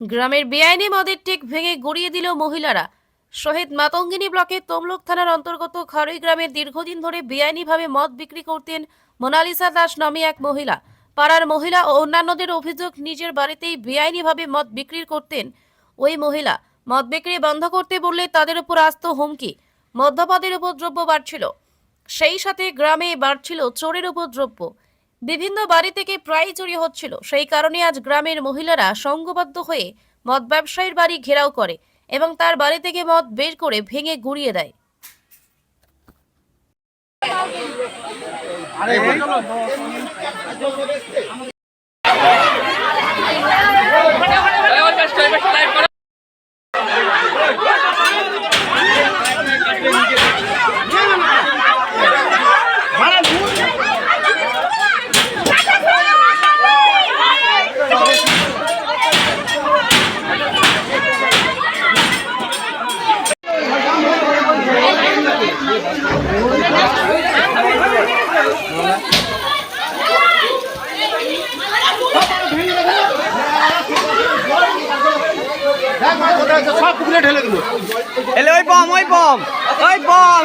গ্রামের বেআইনি মদের টেক ভেঙে গড়িয়ে দিল মহিলারা। শহীদ মাতঙ্গিনী ব্লকে তমলুক থানার অন্তর্গত খারই গ্রামে দীর্ঘদিন ধরে বেআইনিভাবে মদ বিক্রি করতেন মোনালিসা দাস নামে এক মহিলা। পাড়ার মহিলা ও অন্যান্যদের অভিযোগ নিজের বাড়িতেই বেআইনিভাবে মদ বিক্রি করতেন ওই মহিলা। মদ বিক্রি বন্ধ করতে বললে তাদের উপর আসত হুমকি। মদ্যপাদের উপদ্রব্য বাড়ছিল। সেই সাথে গ্রামে বাড়ছিল চোরের উপদ্রব্য। বিভিন্ন বাড়ি থেকে প্রায় চুরি হচ্ছিল। সেই কারণে আজ গ্রামের মহিলারা সংঘবদ্ধ হয়ে মদ ব্যবসায়ীর বাড়ি ঘেরাও করে এবং তার বাড়ি থেকে মদ বের করে ভেঙে গুড়িয়ে দেয়। সব পুকুরে ঢেলে দিল এলে ওই পম ওই পম ওই পম।